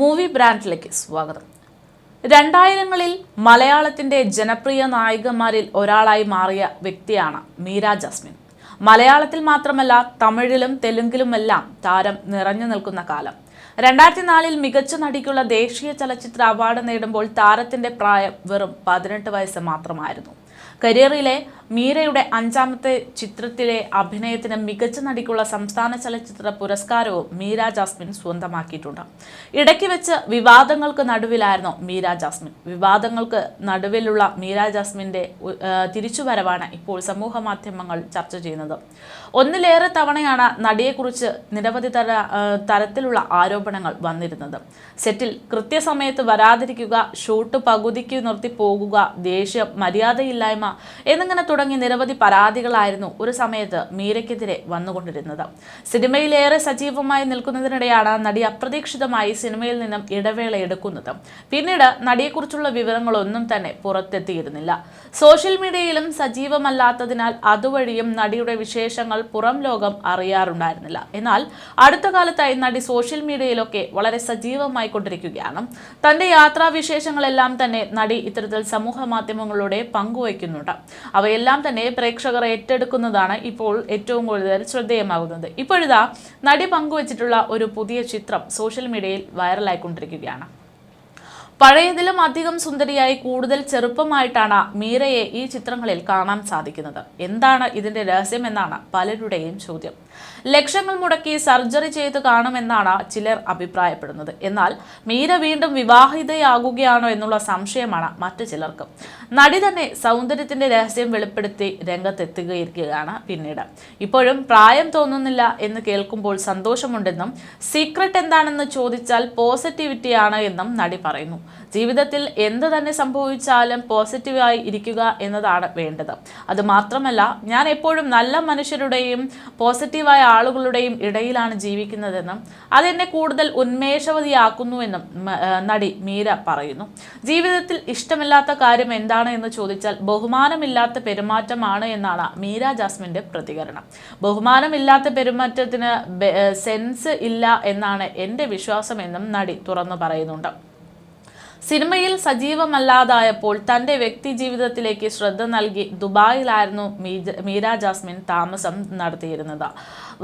Movie ബ്രാൻഡിലേക്ക് സ്വാഗതം. രണ്ടായിരങ്ങളിൽ മലയാളത്തിന്റെ ജനപ്രിയ നായികമാരിൽ ഒരാളായി മാറിയ വ്യക്തിയാണ് മീര ജസ്മിൻ. മലയാളത്തിൽ മാത്രമല്ല തമിഴിലും തെലുങ്കിലുമെല്ലാം താരം നിറഞ്ഞു നിൽക്കുന്ന കാലം. രണ്ടായിരത്തി നാലിൽ മികച്ച നടിക്കുള്ള ദേശീയ ചലച്ചിത്ര അവാർഡ് നേടുമ്പോൾ താരത്തിന്റെ പ്രായം വെറും പതിനെട്ട് വയസ്സ് മാത്രമായിരുന്നു. കരിയറിലെ മീരയുടെ അഞ്ചാമത്തെ ചിത്രത്തിലെ അഭിനയത്തിന് മികച്ച നടിക്കുള്ള സംസ്ഥാന ചലച്ചിത്ര പുരസ്കാരവും മീര ജാസ്മിൻ സ്വന്തമാക്കിയിട്ടുണ്ട്. ഇടയ്ക്ക് വെച്ച് വിവാദങ്ങൾക്ക് നടുവിലായിരുന്നു മീര ജാസ്മിൻ. വിവാദങ്ങൾക്ക് നടുവിലുള്ള മീര ജാസ്മിന്റെ തിരിച്ചുവരവാണ് ഇപ്പോൾ സമൂഹ മാധ്യമങ്ങൾ ചർച്ച ചെയ്യുന്നത്. ഒന്നിലേറെ തവണയാണ് നടിയെക്കുറിച്ച് നിരവധി തര തരത്തിലുള്ള ആരോപണങ്ങൾ വന്നിരുന്നത്. സെറ്റിൽ കൃത്യസമയത്ത് വരാതിരിക്കുക ഷൂട്ട് പകുതിക്ക് നിർത്തി പോകുക ദേഷ്യം മര്യാദയില്ലായ്മ എന്നിങ്ങനെ തുടങ്ങി നിരവധി പരാതികളായിരുന്നു ഒരു സമയത്ത് മീരയ്ക്കെതിരെ വന്നുകൊണ്ടിരുന്നത്. സിനിമയിലേറെ സജീവമായി നിൽക്കുന്നതിനിടെയാണ് നടി അപ്രതീക്ഷിതമായി സിനിമയിൽ നിന്നും ഇടവേള എടുക്കുന്നത്. പിന്നീട് നടിയെക്കുറിച്ചുള്ള വിവരങ്ങളൊന്നും തന്നെ പുറത്തെത്തിയിരുന്നില്ല. സോഷ്യൽ മീഡിയയിലും സജീവമല്ലാത്തതിനാൽ അതുവഴിയും നടിയുടെ വിശേഷങ്ങൾ പുറം ലോകം അറിയാറുണ്ടായിരുന്നില്ല. എന്നാൽ അടുത്ത കാലത്തായി നടി സോഷ്യൽ മീഡിയയിലൊക്കെ വളരെ സജീവമായി കൊണ്ടിരിക്കുകയാണ്. തന്റെ യാത്രാവിശേഷങ്ങളെല്ലാം തന്നെ നടി ഇത്തരത്തിൽ സമൂഹ മാധ്യമങ്ങളിലൂടെ പങ്കുവയ്ക്കുന്നുണ്ട്. അവയെല്ലാം തന്നെ പ്രേക്ഷകർ ഏറ്റെടുക്കുന്നതാണ് ഇപ്പോൾ ഏറ്റവും കൂടുതൽ ശ്രദ്ധേയമാകുന്നത്. ഇപ്പോഴിതാ നടി പങ്കുവച്ചിട്ടുള്ള ഒരു പുതിയ ചിത്രം സോഷ്യൽ മീഡിയയിൽ വൈറലായിക്കൊണ്ടിരിക്കുകയാണ്. പഴയതിലും അധികം സുന്ദരിയായി കൂടുതൽ ചെറുപ്പമായിട്ടാണ് മീരയെ ഈ ചിത്രങ്ങളിൽ കാണാൻ സാധിക്കുന്നത്. എന്താണ് ഇതിന്റെ രഹസ്യമെന്നാണ് പലരുടെയും ചോദ്യം. ലക്ഷങ്ങൾ മുടക്കി സർജറി ചെയ്ത് കാണുമെന്നാണ് ചിലർ അഭിപ്രായപ്പെടുന്നത്. എന്നാൽ മീര വീണ്ടും വിവാഹിതയാകുകയാണോ എന്നുള്ള സംശയമാണ് മറ്റു ചിലർക്ക്. നടി തന്നെ സൗന്ദര്യത്തിന്റെ രഹസ്യം വെളിപ്പെടുത്തി രംഗത്തെത്തുകയിരിക്കുകയാണ് പിന്നീട്. ഇപ്പോഴും പ്രായം തോന്നുന്നില്ല എന്ന് കേൾക്കുമ്പോൾ സന്തോഷമുണ്ടെന്നും സീക്രട്ട് എന്താണെന്ന് ചോദിച്ചാൽ പോസിറ്റിവിറ്റിയാണ് എന്നും നടി പറയുന്നു. ജീവിതത്തിൽ എന്ത് തന്നെ സംഭവിച്ചാലും പോസിറ്റീവായി ഇരിക്കുക എന്നതാണ് വേണ്ടത്. അത് മാത്രമല്ല ഞാൻ എപ്പോഴും നല്ല മനുഷ്യരുടെയും പോസിറ്റീവായ ആളുകളുടെയും ഇടയിലാണ് ജീവിക്കുന്നതെന്നും അതെന്നെ കൂടുതൽ ഉന്മേഷവതിയാക്കുന്നുവെന്നും നടി മീര പറയുന്നു. ജീവിതത്തിൽ ഇഷ്ടമില്ലാത്ത കാര്യം എന്താണ് എന്ന് ചോദിച്ചാൽ ബഹുമാനമില്ലാത്ത പെരുമാറ്റമാണ് എന്നാണ് മീര ജാസ്മിന്റെ പ്രതികരണം. ബഹുമാനമില്ലാത്ത പെരുമാറ്റത്തിന് സെൻസ് ഇല്ല എന്നാണ് എന്റെ വിശ്വാസമെന്നും നടി തുറന്നു പറയുന്നുണ്ട്. സിനിമയിൽ സജീവമല്ലാതായപ്പോൾ തന്റെ വ്യക്തി ജീവിതത്തിലേക്ക് ശ്രദ്ധ നൽകി ദുബായിലായിരുന്നു മീര ജാസ്മിൻ താമസം നടത്തിയിരുന്നത്.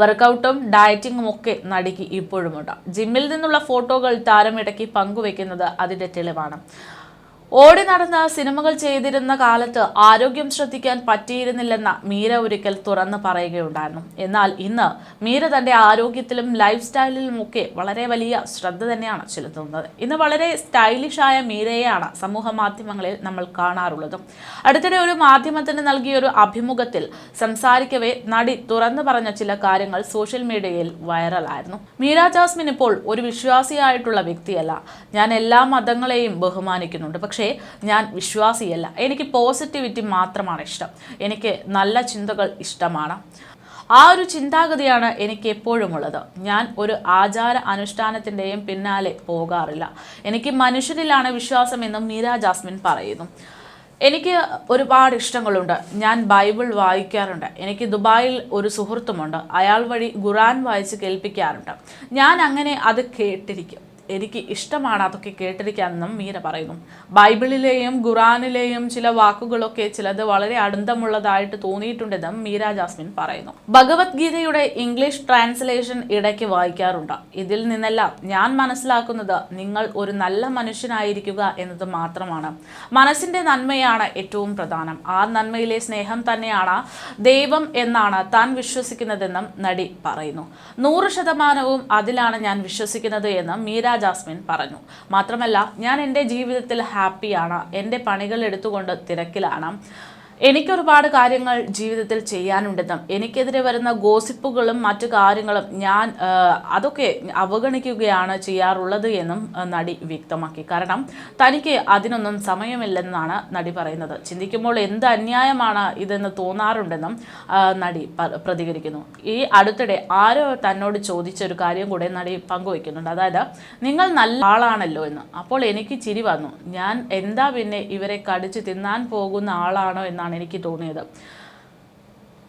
വർക്കൗട്ടും ഡയറ്റിങ്ങും ഒക്കെ നടിക്ക് ഇപ്പോഴുമുണ്ട്. ജിമ്മിൽ നിന്നുള്ള ഫോട്ടോകൾ താരം ഇടയ്ക്ക് പങ്കുവെക്കുന്നത് അതിന്റെ തെളിവാണ്. ഓടി നടന്ന് സിനിമകൾ ചെയ്തിരുന്ന കാലത്ത് ആരോഗ്യം ശ്രദ്ധിക്കാൻ പറ്റിയിരുന്നില്ലെന്ന മീര ഒരിക്കൽ തുറന്ന് പറയുകയുണ്ടായിരുന്നു. എന്നാൽ ഇന്ന് മീര തന്റെ ആരോഗ്യത്തിലും ലൈഫ് സ്റ്റൈലിലും ഒക്കെ വളരെ വലിയ ശ്രദ്ധ തന്നെയാണ് ചെലുത്തുന്നത്. ഇന്ന് വളരെ സ്റ്റൈലിഷായ മീരയെയാണ് സമൂഹ മാധ്യമങ്ങളിൽ നമ്മൾ കാണാറുള്ളത്. അടുത്തിടെ ഒരു മാധ്യമത്തിന് നൽകിയ ഒരു അഭിമുഖത്തിൽ സംസാരിക്കവേ നടി തുറന്നു പറഞ്ഞ ചില കാര്യങ്ങൾ സോഷ്യൽ മീഡിയയിൽ വൈറലായിരുന്നു മീര ജാസ്മിൻ ഇപ്പോൾ ഒരു വിശ്വാസിയായിട്ടുള്ള വ്യക്തിയല്ല. ഞാൻ എല്ലാ മതങ്ങളെയും ബഹുമാനിക്കുന്നുണ്ട്. പക്ഷേ ഞാൻ വിശ്വാസിയല്ല. എനിക്ക് പോസിറ്റിവിറ്റി മാത്രമാണ് ഇഷ്ടം. എനിക്ക് നല്ല ചിന്തകൾ ഇഷ്ടമാണ്. ആ ഒരു ചിന്താഗതിയാണ് എനിക്ക് എപ്പോഴും ഉള്ളത്. ഞാൻ ഒരു ആചാര അനുഷ്ഠാനത്തിന്റെയും പിന്നാലെ പോകാറില്ല. എനിക്ക് മനുഷ്യരിലാണ് വിശ്വാസമെന്നും മീര ജാസ്മിൻ പറയുന്നു. എനിക്ക് ഒരുപാട് ഇഷ്ടങ്ങളുണ്ട്. ഞാൻ ബൈബിൾ വായിക്കാറുണ്ട്. എനിക്ക് ദുബായിൽ ഒരു സുഹൃത്തുമുണ്ട്. അയാൾ വഴി ഖുറാൻ വായിച്ച് കേൾപ്പിക്കാറുണ്ട്. ഞാൻ അങ്ങനെ അത് കേട്ടിരിക്കും. എനിക്ക് ഇഷ്ടമാണ് അതൊക്കെ കേട്ടിരിക്കാനെന്നും മീര പറയുന്നു. ബൈബിളിലെയും ഖുറാനിലെയും ചില വാക്കുകളൊക്കെ ചിലത് വളരെ അടുന്തമുള്ളതായിട്ട് തോന്നിയിട്ടുണ്ടെന്നും മീര ജാസ്മിൻ പറയുന്നു. ഭഗവത്ഗീതയുടെ ഇംഗ്ലീഷ് ട്രാൻസ്ലേഷൻ ഇടയ്ക്ക് വായിക്കാറുണ്ട്. ഇതിൽ നിന്നെല്ലാം ഞാൻ മനസ്സിലാക്കുന്നത് നിങ്ങൾ ഒരു നല്ല മനുഷ്യനായിരിക്കുക എന്നത് മാത്രമാണ്. മനസ്സിന്റെ നന്മയാണ് ഏറ്റവും പ്രധാനം. ആ നന്മയിലെ സ്നേഹം തന്നെയാണ് ദൈവം എന്നാണ് താൻ വിശ്വസിക്കുന്നതെന്നും നടി പറയുന്നു. നൂറ് ശതമാനവും അതിലാണ് ഞാൻ വിശ്വസിക്കുന്നത് എന്ന് മീര ജാസ്മിൻ പറഞ്ഞു. മാത്രമല്ല ഞാൻ എന്റെ ജീവിതത്തിൽ ഹാപ്പിയാണ്. എന്റെ പണികൾ എടുത്തുകൊണ്ട് തിരക്കിലാണ്. എനിക്കൊരുപാട് കാര്യങ്ങൾ ജീവിതത്തിൽ ചെയ്യാനുണ്ടെന്നും എനിക്കെതിരെ വരുന്ന ഗോസിപ്പുകളും മറ്റു കാര്യങ്ങളും ഞാൻ അതൊക്കെ അവഗണിക്കുകയാണ് ചെയ്യാറുള്ളത് എന്നും നടി വ്യക്തമാക്കി. കാരണം തനിക്ക് അതിനൊന്നും സമയമില്ലെന്നാണ് നടി പറയുന്നത്. ചിന്തിക്കുമ്പോൾ എന്ത് അന്യായമാണ് ഇതെന്ന് തോന്നാറുണ്ടെന്നും നടി പ്രതികരിക്കുന്നു. ഈ അടുത്തിടെ ആരോ തന്നോട് ചോദിച്ച ഒരു കാര്യം കൂടെ നടി പങ്കുവയ്ക്കുന്നുണ്ട്. അതായത് നിങ്ങൾ നല്ല ആളാണല്ലോ എന്ന്. അപ്പോൾ എനിക്ക് ചിരി വന്നു. ഞാൻ എന്താ പിന്നെ ഇവരെ കടിച്ച് തിന്നാൻ പോകുന്ന ആളാണോ എന്നാണ് എനിക്ക് തോന്നിയത്.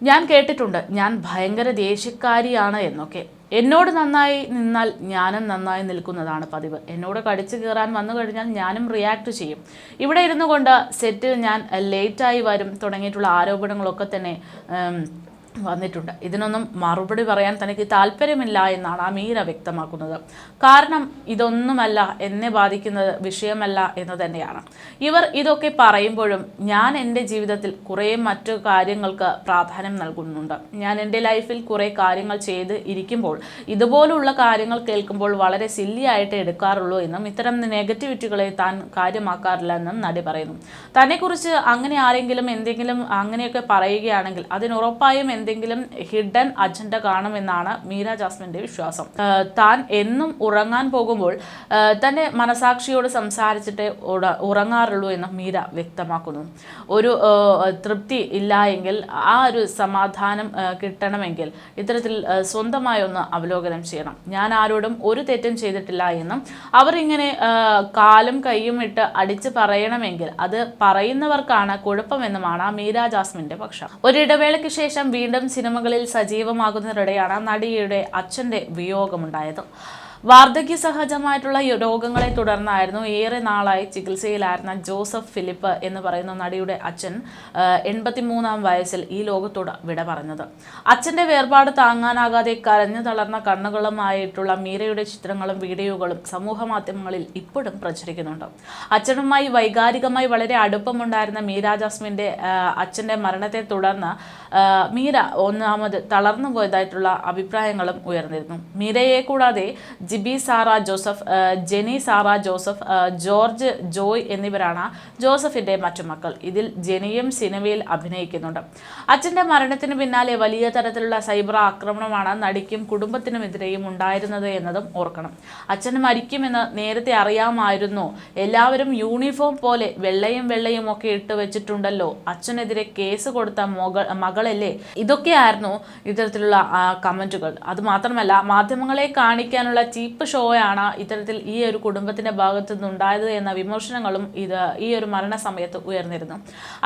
ഞാൻ കേട്ടിട്ടുണ്ട് ഞാൻ ഭയങ്കര ദേഷ്യക്കാരിയാണ് എന്നൊക്കെ. എന്നോട് നന്നായി നിന്നാൽ ഞാനും നന്നായി നിൽക്കുന്നതാണ് പതിവ്. എന്നോട് കടിച്ചു കയറാൻ വന്നു കഴിഞ്ഞാൽ ഞാനും റിയാക്ട് ചെയ്യും. ഇവിടെ ഇരുന്നു കൊണ്ട് സെറ്റിൽ ഞാൻ ലേറ്റായി വരും തുടങ്ങിയിട്ടുള്ള ആരോപണങ്ങളൊക്കെ തന്നെ വന്നിട്ടുണ്ട്. ഇതിനൊന്നും മറുപടി പറയാൻ തനിക്ക് താല്പര്യമില്ല എന്നാണ് അമീര വ്യക്തമാക്കുന്നത്. കാരണം ഇതൊന്നുമല്ല എന്നെ ബാധിക്കുന്നത് വിഷയമല്ല എന്ന് തന്നെയാണ്. ഇവർ ഇതൊക്കെ പറയുമ്പോഴും ഞാൻ എന്റെ ജീവിതത്തിൽ കുറേ മറ്റു കാര്യങ്ങൾക്ക് പ്രാധാന്യം നൽകുന്നുണ്ട്. ഞാൻ എന്റെ ലൈഫിൽ കുറേ കാര്യങ്ങൾ ചെയ്ത് ഇരിക്കുമ്പോൾ ഇതുപോലുള്ള കാര്യങ്ങൾ കേൾക്കുമ്പോൾ വളരെ സില്ലിയായിട്ട് എടുക്കാറുള്ളൂ എന്നും ഇത്തരം നെഗറ്റിവിറ്റികളെ താൻ കാര്യമാക്കാറില്ല എന്നും നടി പറയുന്നു. തന്നെക്കുറിച്ച് അങ്ങനെ ആരെങ്കിലും എന്തെങ്കിലും അങ്ങനെയൊക്കെ പറയുകയാണെങ്കിൽ അതിനുറപ്പായും എന്തെങ്കിലും ഹിഡൻ അജണ്ട കാണുമെന്നാണ് മീര ജാസ്മിന്റെ വിശ്വാസം. താൻ എന്നും ഉറങ്ങാൻ പോകുമ്പോൾ തന്റെ മനസാക്ഷിയോട് സംസാരിച്ചിട്ട് ഉറ- ഉറങ്ങാറുള്ളൂ എന്ന് മീര വ്യക്തമാക്കുന്നു. ഒരു തൃപ്തി ഇല്ല എങ്കിൽ ആ ഒരു സമാധാനം കിട്ടണമെങ്കിൽ ഇത്തരത്തിൽ സ്വന്തമായി ഒന്ന് അവലോകനം ചെയ്യണം. ഞാൻ ആരോടും ഒരു തെറ്റും ചെയ്തിട്ടില്ല എന്നും അവരിങ്ങനെ കാലും കൈയും ഇട്ട് അടിച്ച് പറയണമെങ്കിൽ അത് പറയുന്നവർക്കാണ് കുഴപ്പമെന്നുമാണ് മീര ജാസ്മിന്റെ പക്ഷം. ഒരിടവേളയ്ക്ക് ശേഷം വീണ്ടും സിനിമകളിൽ സജീവമാകുന്നതിനിടെയാണ് നടിയുടെ അച്ഛന്റെ വിയോഗമുണ്ടായത്. വാർദ്ധക്യ സഹജമായിട്ടുള്ള രോഗങ്ങളെ തുടർന്നായിരുന്നു ഏറെ നാളായി ചികിത്സയിലായിരുന്ന ജോസഫ് ഫിലിപ്പ് എന്ന് പറയുന്ന നടിയുടെ അച്ഛൻ എൺപത്തിമൂന്നാം വയസ്സിൽ ഈ ലോകത്തോട് വിട പറഞ്ഞത്. അച്ഛന്റെ വേർപാട് താങ്ങാനാകാതെ കരഞ്ഞു തളർന്ന കണ്ണുകളുമായിട്ടുള്ള മീരയുടെ ചിത്രങ്ങളും വീഡിയോകളും സമൂഹ മാധ്യമങ്ങളിൽ ഇപ്പോഴും പ്രചരിക്കുന്നുണ്ട്. അച്ഛനുമായി വൈകാരികമായി വളരെ അടുപ്പമുണ്ടായിരുന്ന മീര ജാസ്മിന്റെ അച്ഛന്റെ മരണത്തെ തുടർന്ന് മീര ഒന്നാമത് തളർന്നു പോയതായിട്ടുള്ള അഭിപ്രായങ്ങളും ഉയർന്നിരുന്നു. മീരയെ കൂടാതെ Jibi Sara Joseph Jeni Sara Joseph George Joy എന്നിവരാണ് ജോസഫിന്റെ മറ്റു മക്കൾ. ഇതിൽ ജെനിയും സിനിമയിൽ അഭിനയിക്കുന്നുണ്ട്. അച്ഛന്റെ മരണത്തിന് പിന്നാലെ വലിയ തരത്തിലുള്ള സൈബർ ആക്രമണമാണ് നടിക്കും കുടുംബത്തിനുമെതിരെയും ഉണ്ടായിരുന്നത് എന്നതും ഓർക്കണം. അച്ഛൻ മരിക്കുമെന്ന് നേരത്തെ അറിയാമായിരുന്നു. എല്ലാവരും യൂണിഫോം പോലെ വെള്ളയും വെള്ളയും ഒക്കെ ഇട്ട് വെച്ചിട്ടുണ്ടല്ലോ. അച്ഛനെതിരെ കേസ് കൊടുത്ത മകൾ മകളല്ലേ? ഇതൊക്കെയായിരുന്നു ഇത്തരത്തിലുള്ള കമന്റുകൾ കമന്റുകൾ. അത് മാത്രമല്ല മാധ്യമങ്ങളെ കാണിക്കാനുള്ള ചീപ്പ് ഷോയാണ് ഇത്തരത്തിൽ ഈ ഒരു കുടുംബത്തിന്റെ ഭാഗത്തു നിന്നുണ്ടായത് എന്ന വിമർശനങ്ങളും ഇത് ഈ ഒരു മരണസമയത്ത് ഉയർന്നിരുന്നു.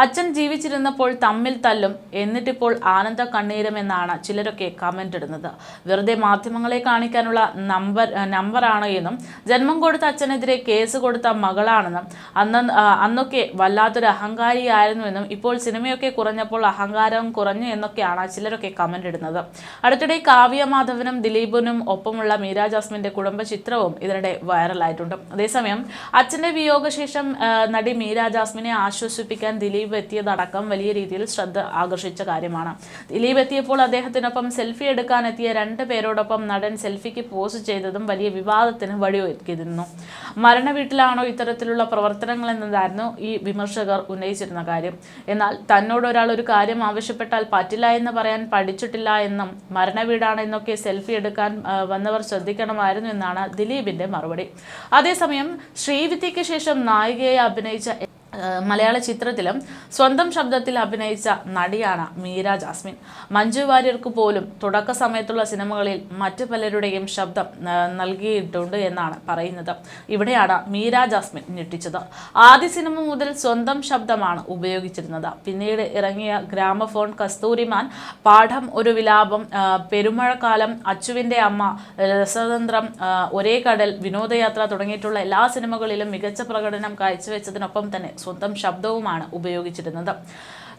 അച്ഛൻ ജീവിച്ചിരുന്നപ്പോൾ തമ്മിൽ തല്ലും എന്നിട്ടിപ്പോൾ ആനന്ദ കണ്ണീരും എന്നാണ് ചിലരൊക്കെ കമന്റ് ഇടുന്നത്. വെറുതെ മാധ്യമങ്ങളെ കാണിക്കാനുള്ള നമ്പർ നമ്പറാണ് എന്നും ജന്മം കൊടുത്ത അച്ഛനെതിരെ കേസ് കൊടുത്ത മകളാണെന്നും അന്ന് അന്നൊക്കെ വല്ലാത്തൊരു അഹങ്കാരിയായിരുന്നുവെന്നും ഇപ്പോൾ സിനിമയൊക്കെ കുറഞ്ഞപ്പോൾ അഹങ്കാരം കുറഞ്ഞു എന്നൊക്കെയാണ് ചിലരൊക്കെ കമന്റ് ഇടുന്നത്. അടുത്തിടെ കാവ്യ മാധവനും ദിലീപിനും ഒപ്പമുള്ള മീര ജാസ്മിന്റെ കുടുംബ ചിത്രവും ഇതിനിടെ വൈറലായിട്ടുണ്ട്. അതേസമയം അച്ഛന്റെ വിയോഗശേഷം നടി മീര ജാസ്മിനെ ആശ്വസിപ്പിക്കാൻ ദിലീപ് എത്തിയതടക്കം വലിയ രീതിയിൽ ശ്രദ്ധ ആകർഷിച്ച കാര്യമാണ്. ദിലീപ് എത്തിയപ്പോൾ അദ്ദേഹത്തിനൊപ്പം സെൽഫി എടുക്കാൻ എത്തിയ രണ്ട് പേരോടൊപ്പം നടൻ സെൽഫിക്ക് പോസ്റ്റ് ചെയ്തതും വലിയ വിവാദത്തിന് വഴിയൊരുക്കിയിരുന്നു. മരണ വീട്ടിലാണോ ഇത്തരത്തിലുള്ള പ്രവർത്തനങ്ങൾ എന്നതായിരുന്നു ഈ വിമർശകർ ഉന്നയിച്ചിരുന്ന കാര്യം. എന്നാൽ തന്നോട് ഒരാൾ ഒരു കാര്യം ആവശ്യപ്പെട്ടാൽ പറ്റില്ല എന്ന് പറയാൻ പഠിച്ചിട്ടില്ല എന്നും മരണ വീടാണ് എന്നൊക്കെ സെൽഫി എടുക്കാൻ വന്നവർ ശ്രദ്ധിക്കണമായിരുന്നു എന്നാണ് ദിലീപിന്റെ മറുപടി. അതേസമയം ശ്രീവിദ്യയ്ക്ക് ശേഷം നായികയെ അഭിനയിച്ച മലയാള ചിത്രത്തിലും സ്വന്തം ശബ്ദത്തിൽ അഭിനയിച്ച നടിയാണ് മീര ജാസ്മിൻ. മഞ്ജു വാര്യർക്ക് പോലും തുടക്ക സമയത്തുള്ള സിനിമകളിൽ മറ്റു പലരുടെയും ശബ്ദം നൽകിയിട്ടുണ്ട് എന്നാണ് പറയുന്നത്. ഇവിടെയാണ് മീര ജാസ്മിൻ ഞെട്ടിച്ചത്. ആദ്യ സിനിമ മുതൽ സ്വന്തം ശബ്ദമാണ് ഉപയോഗിച്ചിരുന്നത്. പിന്നീട് ഇറങ്ങിയ ഗ്രാമഫോൺ കസ്തൂരിമാൻ പാഠം ഒരു വിലാപം പെരുമഴക്കാലം അച്ചുവിന്റെ അമ്മ രസതന്ത്രം ഒരേ കടൽ വിനോദയാത്ര തുടങ്ങിയിട്ടുള്ള എല്ലാ സിനിമകളിലും മികച്ച പ്രകടനം കാഴ്ചവെച്ചതിനൊപ്പം തന്നെ സ്വന്തം ശബ്ദവുമാണ് ഉപയോഗിച്ചിരുന്നത്.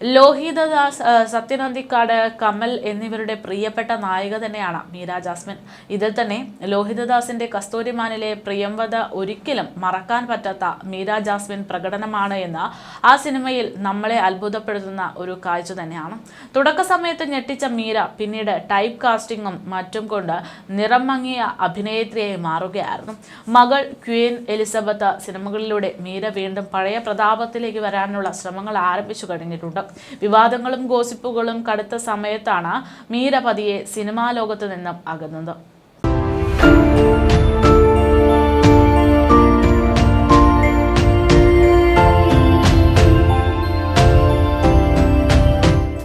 ലോഹിതദാസ് സത്യനന്ദിക്കാട് കമൽ എന്നിവരുടെ പ്രിയപ്പെട്ട നായിക തന്നെയാണ് മീര ജാസ്മിൻ. ഇതിൽ തന്നെ ലോഹിതദാസിന്റെ കസ്തൂരിമാനിലെ പ്രിയംവത ഒരിക്കലും മറക്കാൻ പറ്റാത്ത മീര ജാസ്മിൻ പ്രകടനമാണ് എന്ന് ആ സിനിമയിൽ നമ്മളെ അത്ഭുതപ്പെടുത്തുന്ന ഒരു കാഴ്ച തന്നെയാണ്. തുടക്ക സമയത്ത് ഞെട്ടിച്ച മീര പിന്നീട് ടൈപ്പ് കാസ്റ്റിംഗും മറ്റും കൊണ്ട് നിറം മങ്ങിയ അഭിനേത്രിയായി മാറുകയായിരുന്നു. മകൾ ക്വീൻ എലിസബത്ത് സിനിമകളിലൂടെ മീര വീണ്ടും പഴയ പ്രതാപത്തിലേക്ക് വരാനുള്ള ശ്രമങ്ങൾ ആരംഭിച്ചു കഴിഞ്ഞിട്ടുണ്ട്. വിവാദങ്ങളും ഗോസിപ്പുകളും കടുത്ത സമയത്താണ് മീര പതിയെ സിനിമാ ലോകത്തു നിന്നും അകന്നത്.